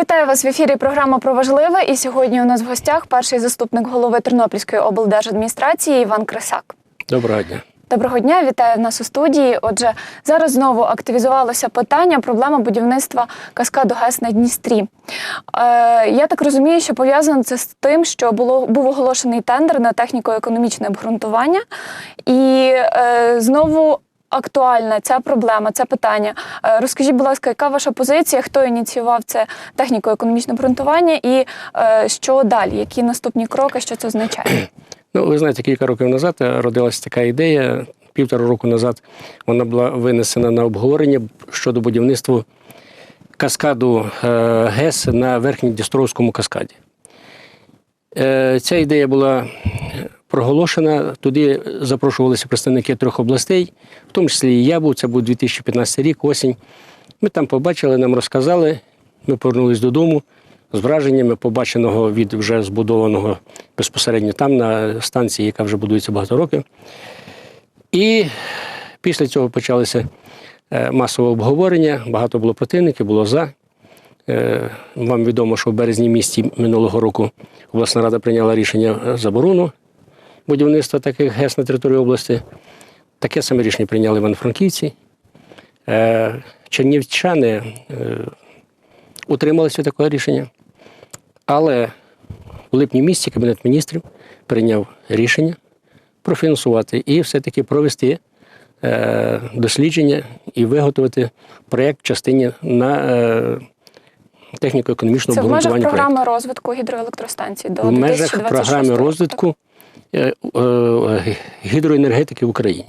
Вітаю вас в ефірі. Програма про важливе. І сьогодні у нас в гостях перший заступник голови Тернопільської облдержадміністрації Іван Крисак. Доброго дня. Доброго дня, вітаю нас у студії. Отже, зараз знову активізувалося питання проблема будівництва каскаду ГЕС на Дністрі. Е, я так розумію, що пов'язано це з тим, що було був оголошений тендер на техніко-економічне обґрунтування, і е, знову. Актуальна ця проблема, це питання. Е, Розкажіть, будь ласка, яка ваша позиція? Хто ініціював це техніко-економічне обґрунтування, і е, що далі? Які наступні кроки? Що це означає? Ну, ви знаєте, кілька років назад родилася така ідея. Півтора року назад вона була винесена на обговорення щодо будівництва каскаду е, ГЕС на Верхньодністровському каскаді. Е, Ця ідея була проголошена. Туди запрошувалися представники трьох областей, в тому числі і я був, це був 2015 рік, осінь. Ми там побачили, нам розказали, ми повернулись додому з враженнями побаченого від вже збудованого безпосередньо там, на станції, яка вже будується багато років. І після цього почалося е, масове обговорення, багато було противників, було за. Е, Вам відомо, що в березні місті минулого року обласна рада прийняла рішення е, заборону будівництва таких ГЕС на території області. Таке саме рішення прийняли Івано-Франківці. Е, Чернівчани е, утрималися від такого рішення. Але в липні місяці Кабінет міністрів прийняв рішення профінансувати і все-таки провести е, дослідження і виготовити проєкт в частині на е, техніко-економічне Це в межах обґрунтування проєкту. програми розвитку гідроелектростанцій до В межах програми розвитку гідроенергетики в Україні.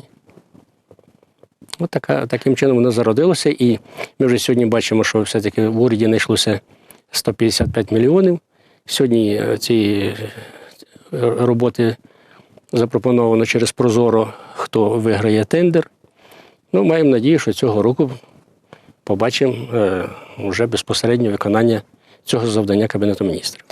От така, таким чином воно зародилося, і ми вже сьогодні бачимо, що все-таки в уряді знайшлося 155 мільйонів. Сьогодні е, ці е, роботи запропоновано через Прозоро, хто виграє тендер. Ну, маємо надію, що цього року побачимо е, вже безпосередньо виконання цього завдання Кабінету міністрів.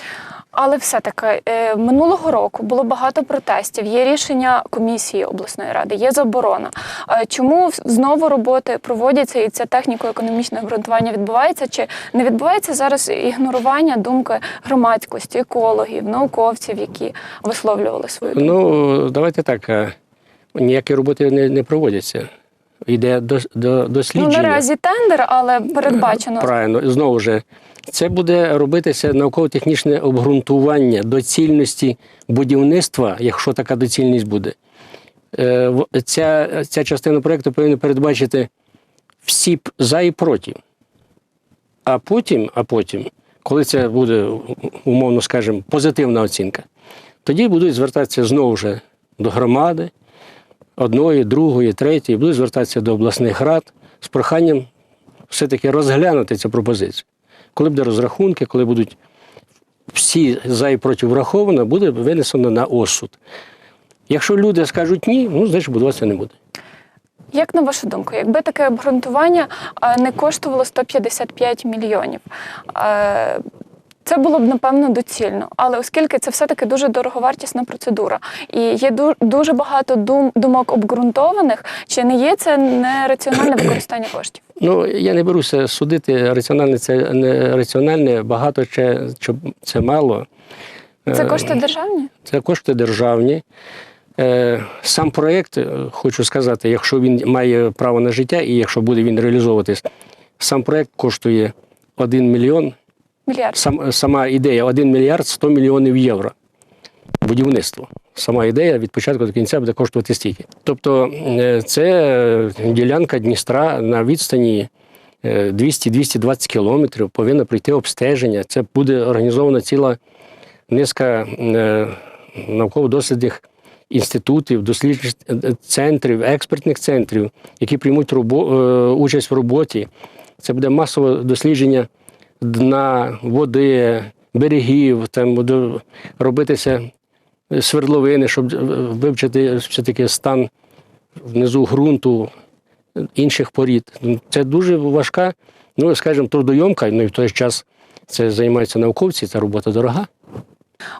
Але все-таки е, минулого року було багато протестів. Є рішення комісії обласної ради, є заборона. Е, Чому знову роботи проводяться і це техніко-економічне обґрунтування відбувається? Чи не відбувається зараз ігнорування думки громадськості, екологів, науковців, які висловлювали свою думку? Ну, давайте так. е, Ніякі роботи не, не проводяться. Йде до, до, Ну, дослідження. наразі тендер, але передбачено Правильно, знову ж, це буде робитися науково-технічне обґрунтування доцільності будівництва, якщо така доцільність буде. Е, Ця, ця частина проєкту повинна передбачити всі за і проти. А потім, а потім, коли це буде, умовно скажемо, позитивна оцінка, тоді будуть звертатися знову ж до громади, одної, другої, третьої, будуть звертатися до обласних рад з проханням все-таки розглянути цю пропозицію. Коли буде розрахунки, коли будуть всі за і проти враховано, буде винесено на осуд. Якщо люди скажуть ні, ну значить будуватися не буде. Як на вашу думку, якби таке обґрунтування е, не коштувало 155 мільйонів, е, це було б напевно доцільно. Але оскільки це все-таки дуже дороговартісна процедура, і є дуже багато дум, думок обґрунтованих, чи не є це нераціональне використання коштів? Ну, я не беруся судити, раціональне це не раціональне, багато чи, чи це мало. Це Е, кошти державні? Це кошти державні. Е, Сам проєкт, е, хочу сказати, якщо він має право на життя і якщо буде він реалізовуватись, сам проєкт коштує 1 мільйон, Мільярд. сам, сама ідея 1 мільярд 100 мільйонів євро. Будівництво. Сама ідея від початку до кінця буде коштувати стільки. Тобто е, це ділянка Дністра на відстані е, 200-220 кілометрів, повинна пройти обстеження. Це буде організована ціла низка е, науково-дослідних інститутів, досліджень е, центрів, експертних центрів, які приймуть е, участь в роботі. Це буде масове дослідження дна, води, берегів, там буде робитися свердловини, щоб е, вивчити все-таки стан внизу ґрунту інших порід. Це дуже важка, ну, скажімо, трудойомка, ну і в той час це займаються науковці, ця робота дорога.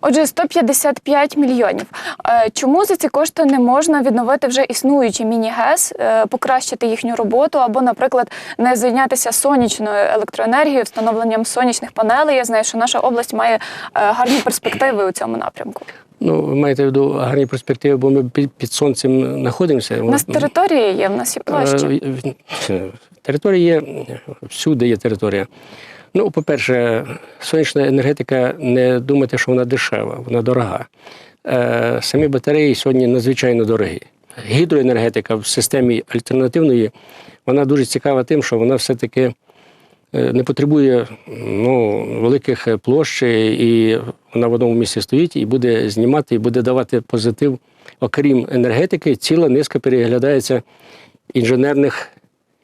Отже, 155 мільйонів. Е, Чому за ці кошти не можна відновити вже існуючі міні-ГЕС, покращити їхню роботу, або, наприклад, не зайнятися сонячною електроенергією, встановленням сонячних панелей? Я знаю, що наша область має е, гарні перспективи у цьому напрямку. Ну, ви маєте в виду гарні перспективи, бо ми під, сонцем знаходимося. У нас території є, в нас є площі. Е, Територія є, всюди є територія. Ну, по-перше, сонячна енергетика, не думайте, що вона дешева, вона дорога. Е, Самі батареї сьогодні надзвичайно дорогі. Гідроенергетика в системі альтернативної, вона дуже цікава тим, що вона все-таки е, не потребує ну, великих площ, і вона в одному місці стоїть і буде знімати, і буде давати позитив. Окрім енергетики, ціла низка переглядається інженерних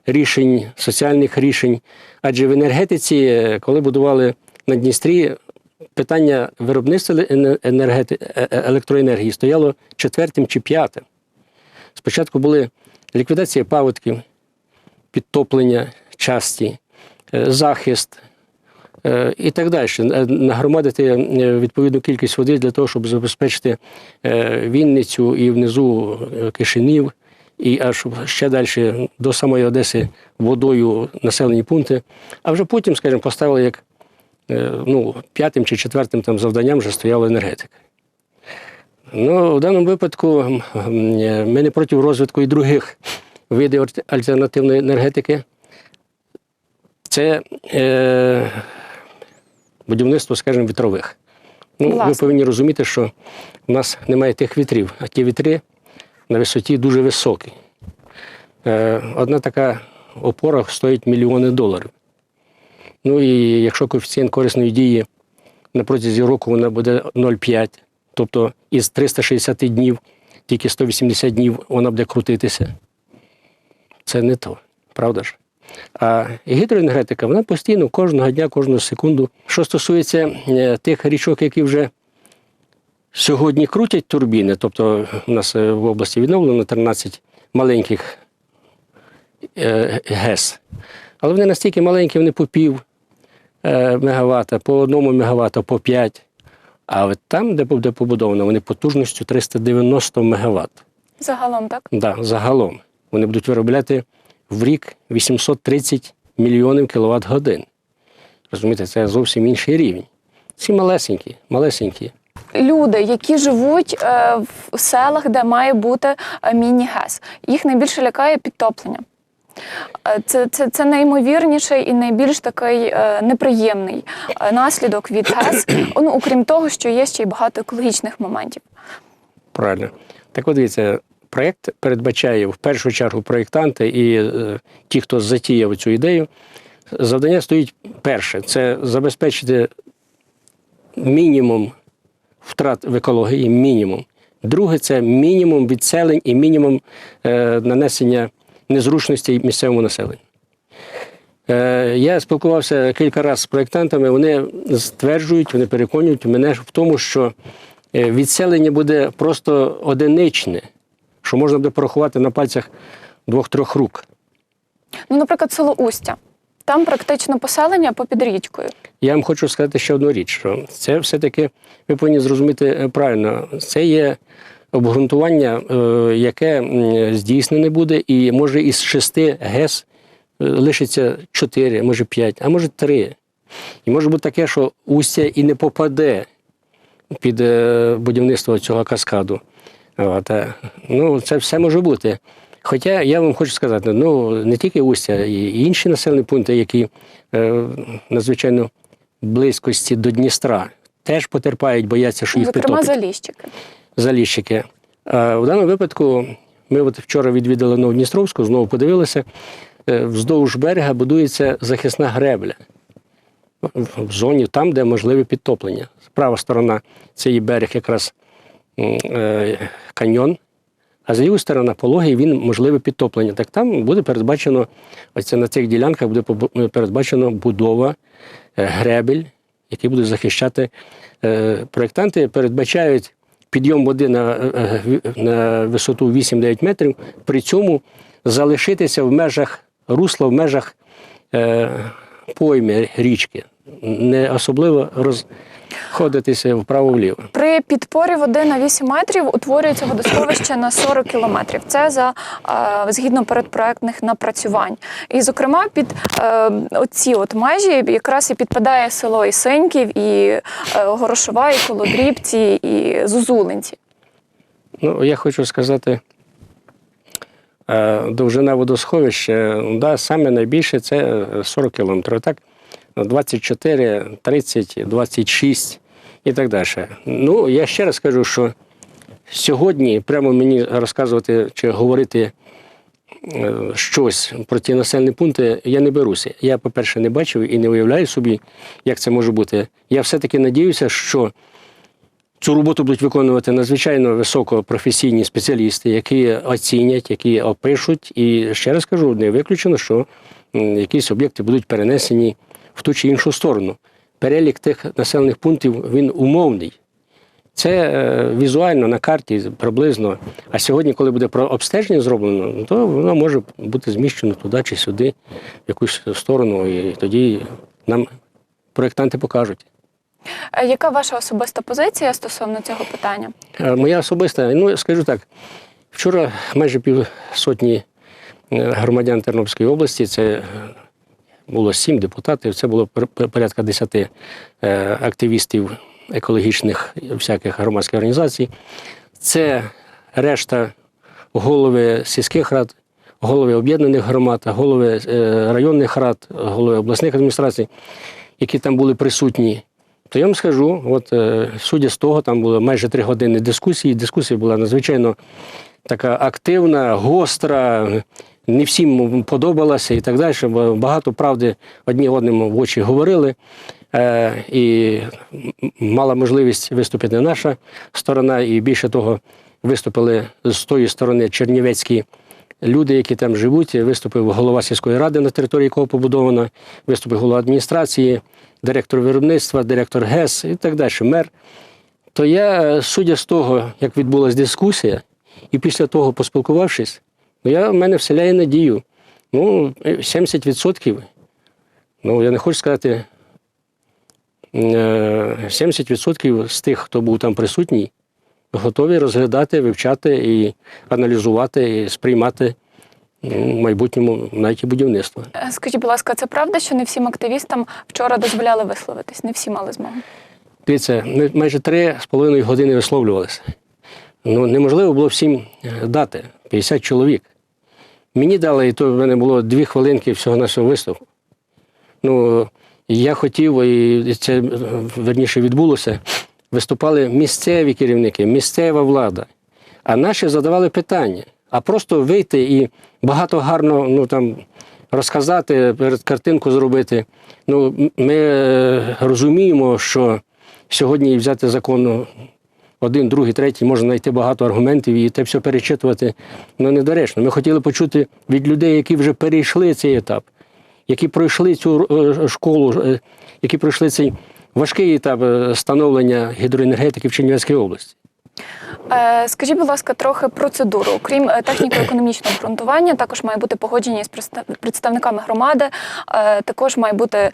рішень, соціальних рішень. Адже в енергетиці, е, коли будували на Дністрі, питання виробництва енергети- е- е- електроенергії стояло четвертим чи п'ятим. Спочатку були ліквідація паводків, підтоплення часті, захист і так далі. Нагромадити відповідну кількість води для того, щоб забезпечити Вінницю і внизу Кишинів, і аж ще далі до самої Одеси водою населені пункти. А вже потім, скажімо, поставили як е, ну, п'ятим чи четвертим там завданням вже стояла енергетика. Ну, в даному випадку м, ми не проти розвитку і других видів альтернативної енергетики. Це е, будівництво, скажімо, вітрових. Ну, ви повинні розуміти, що в нас немає тих вітрів, а ті вітри на висоті дуже високі. Е, одна така опора стоїть мільйони доларів. Ну і якщо коефіцієнт корисної дії на протязі року вона буде 0,5, тобто із 360 днів тільки 180 днів вона буде крутитися. Це не то, правда ж? А гідроенергетика, вона постійно кожного дня, кожну секунду. Що стосується е, тих річок, які вже сьогодні крутять турбіни, тобто у нас е, в області відновлено 13 маленьких е, ГЕС. Але вони настільки маленькі, вони по пів е, мегаватта, по одному мегаватта, по 5. А от там, де буде побудовано, вони потужністю 390 мегаватт. Загалом, так? Да, загалом. Вони будуть виробляти в рік 830 мільйонів кіловат годин. Розумієте, це зовсім інший рівень. Ці малесенькі, малесенькі. Люди, які живуть е, в селах, де має бути е, міні-ГЕС, їх найбільше лякає підтоплення. Е, Це, це, це найімовірніший і найбільш такий неприємний наслідок від ГЕС, ну, окрім того, що є ще й багато екологічних моментів. Правильно. Так от дивіться, проєкт передбачає в першу чергу проєктанти і ті, хто затіяв цю ідею. Завдання стоїть перше це забезпечити мінімум втрат в екології, мінімум. Друге це мінімум відселень і мінімум е, нанесення незручностей місцевому населенню. Е, Я спілкувався кілька разів з проєктантами, вони стверджують, вони переконують мене в тому, що е, відселення буде просто одиничне, що можна буде порахувати на пальцях двох-трьох рук. Ну, наприклад, село Устя. Там практично поселення попід річкою. Я вам хочу сказати ще одну річ, що це все-таки ви повинні зрозуміти е, правильно. Це є обґрунтування, е, яке здійснене буде, і може із шести ГЕС е, лишиться чотири, може п'ять, а може три. І може бути таке, що устя і не попаде під будівництво цього каскаду. От, ну, це все може бути. Хоча я вам хочу сказати, ну не тільки Устя, і інші населені пункти, які е, надзвичайно близькості до Дністра, теж потерпають, бояться, що їх Зокрема, підтопить заліщики. заліщики. А в даному випадку ми от вчора відвідали Новодністровську, знову подивилися. е, Вздовж берега будується захисна гребля в зоні там, де можливе підтоплення. Права сторона це є берег якраз е, каньйон, а з лівої сторони пологий він можливе підтоплення. Так там буде передбачено, ось це на цих ділянках буде передбачено будова е, гребель, які будуть захищати. Е, Проєктанти передбачають підйом води на, е, е, на висоту 8-9 метрів, при цьому залишитися в межах русла, в межах е, пойми річки. Не особливо розходитися вправо-вліво. При підпорі води на 8 метрів утворюється водосховище на 40 кілометрів. Це за е, згідно передпроектних напрацювань. І, зокрема, під е, оці от межі якраз і підпадає село Ісеньків, і е, Горошова, і Колодрібці, і Зузулинці. Ну, я хочу сказати, довжина водосховища, да, саме найбільше це 40 кілометрів. Так, 24, 30, 26 і так далі. Ну, я ще раз кажу, що сьогодні прямо мені розказувати чи говорити е, щось про ті населені пункти я не беруся. Я, по-перше, не бачив і не уявляю собі, як це може бути. Я все-таки надіюся, що Цю роботу будуть виконувати надзвичайно високопрофесійні спеціалісти, які оцінять, які опишуть. І ще раз кажу, не виключено, що якісь об'єкти будуть перенесені в ту чи іншу сторону. Перелік тих населених пунктів він умовний. Це е, візуально на карті приблизно. А сьогодні, коли буде про обстеження зроблено, то воно може бути зміщено туди чи сюди, в якусь сторону, і тоді нам проєктанти покажуть. Е, Яка ваша особиста позиція стосовно цього питання? Е, Моя особиста, ну скажу так, вчора майже півсотні громадян Тернопільської області, це було сім депутатів, це було пор- пор- порядка десяти е, активістів екологічних всяких громадських організацій. Це решта голови сільських рад, голови об'єднаних громад, голови е, районних рад, голови обласних адміністрацій, які там були присутні. То я вам скажу, от е, судя з того, там було майже три години дискусії. Дискусія була надзвичайно така активна, гостра. Не всім подобалася і так далі. Багато правди одні одному в очі говорили. Е, і мала можливість виступити наша сторона, і більше того, виступили з тої сторони чернівецькі люди, які там живуть. Виступив голова сільської ради, на території якого побудовано, виступив голова адміністрації, директор виробництва, директор ГЕС і так далі, мер. То я, судя з того, як відбулася дискусія, і після того поспілкувавшись, ну я в мене вселяє надію. Ну, 70%, ну я не хочу сказати, е, 70% з тих, хто був там присутній, готові розглядати, вивчати і аналізувати, і сприймати ну, в майбутньому навіть і будівництво. Е, Скажіть, будь ласка, це правда, що не всім активістам вчора дозволяли висловитись? Не всі мали змогу. Дивіться, ми майже три з половиною години висловлювалися. Ну, неможливо було всім е, дати 50 чоловік. Мені дали, і то в мене було дві хвилинки всього нашого виступу. Ну, я хотів, і це е, верніше відбулося. Виступали місцеві керівники, місцева влада. А наші задавали питання. А просто вийти і багато гарно ну, там, розказати, картинку зробити. Ну, ми е, розуміємо, що сьогодні взяти закон ну, один, другий, третій, можна знайти багато аргументів і те все перечитувати ну, недоречно. Ми хотіли почути від людей, які вже перейшли цей етап, які пройшли цю е, школу, е, які пройшли цей важкий етап е, становлення гідроенергетики в Чернівецькій області. Е, Скажіть, будь ласка, трохи процедуру. Окрім е, техніко-економічного обґрунтування, також має бути погодження із представниками громади, е, також має бути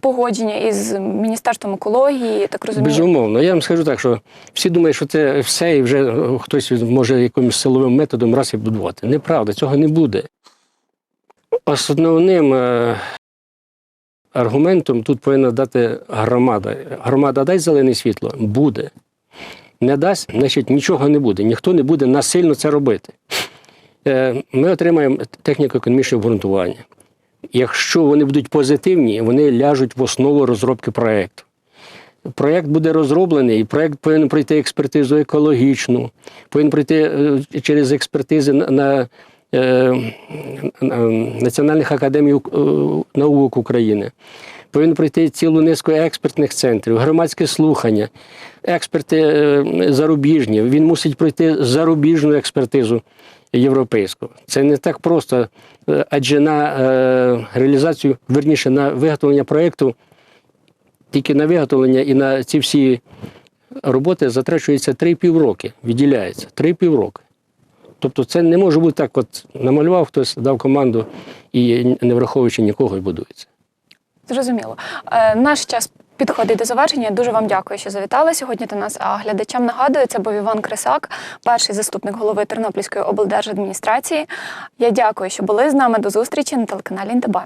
погодження із Міністерством екології. Так розумію. Безумовно, я вам скажу так, що всі думають, що це все, і вже хтось може якимось силовим методом раз і будувати. Неправда, цього не буде. Основним аргументом тут повинна дати громада. Громада дай зелене світло, буде. Не дасть, значить нічого не буде. Ніхто не буде насильно це робити. Е, Ми отримаємо техніко-економічне обґрунтування. Якщо вони будуть позитивні, вони ляжуть в основу розробки проєкту. Проєкт буде розроблений, і проєкт повинен пройти експертизу екологічну, повинен пройти е, через експертизи на, на, е, на Національних академій наук України. Повинен пройти цілу низку експертних центрів, громадське слухання, експерти е, зарубіжні. Він мусить пройти зарубіжну експертизу європейську. Це не так просто, е, адже на е, реалізацію, верніше на виготовлення проєкту тільки на виготовлення і на ці всі роботи затрачується 3,5 роки, відділяється 3,5 роки. Тобто це не може бути так, от намалював хтось, дав команду і не враховуючи нікого і будується. Зрозуміло. Е, наш час підходить до завершення. Дуже вам дякую, що завітали сьогодні до нас. А глядачам нагадую, це був Іван Крисак, перший заступник голови Тернопільської облдержадміністрації. Я дякую, що були з нами. До зустрічі на телеканалі НТБ.